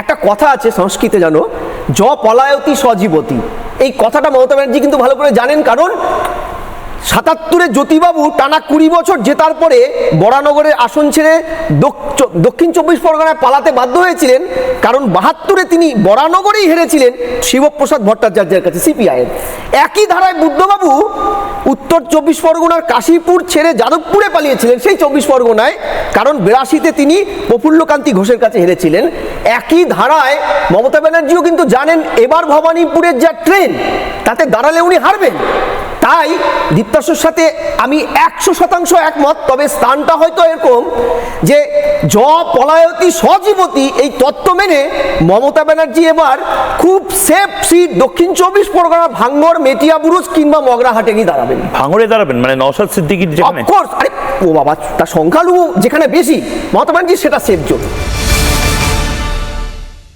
একটা কথা আছে সংস্কৃতে জানো জ পলায়তি সজীবতী। এই কথাটা মমতা ব্যানার্জি কিন্তু ভালো করে জানেন, কারণ সাতাত্তরে জ্যোতিবাবু টানা কুড়ি বছর জেতার পরে বরানগরের আসন ছেড়ে দক্ষিণ চব্বিশ পরগনায় পালাতে বাধ্য হয়েছিলেন। কারণ বাহাত্তরে তিনি বরানগরেই হেরেছিলেন শিবপ্রসাদ ভট্টাচার্যের কাছে, সিপিআইয়ের। একই ধারায় বুদ্ধবাবু উত্তর চব্বিশ পরগনার কাশীপুর ছেড়ে যাদবপুরে পালিয়েছিলেন সেই চব্বিশ পরগনায়। কারণ বিরাশিতে তিনি প্রফুল্লকান্তি ঘোষের কাছে হেরেছিলেন। একই ধারায় মমতা ব্যানার্জিও কিন্তু জানেন, এবার ভবানীপুরের যা ট্রেন, তাতে দাঁড়ালে উনি হারবেন। তাই দীপ্তাসের সাথে আমি একশো শতাংশ একমত তবে স্থানটা হয়তো এরকম যে জ পলায়তি সজীবতী এই তত্ত্ব মেনে মমতা ব্যানার্জি এবার খুব সেফ সিট দক্ষিণ চব্বিশ পরগনা ভাঙ্গর মেটিয়া বুরুজ কিংবা মগরাহাটে গিয়ে দাঁড়াবেন। ভাঙড়ে দাঁড়াবেন? মানে নওশাদ সিদ্দিকির যেখানে? অফকোর্স আরে ও বাবা তার সংখ্যালঘু যেখানে বেশি মমতা ব্যানার্জি সেটা সেফ জোন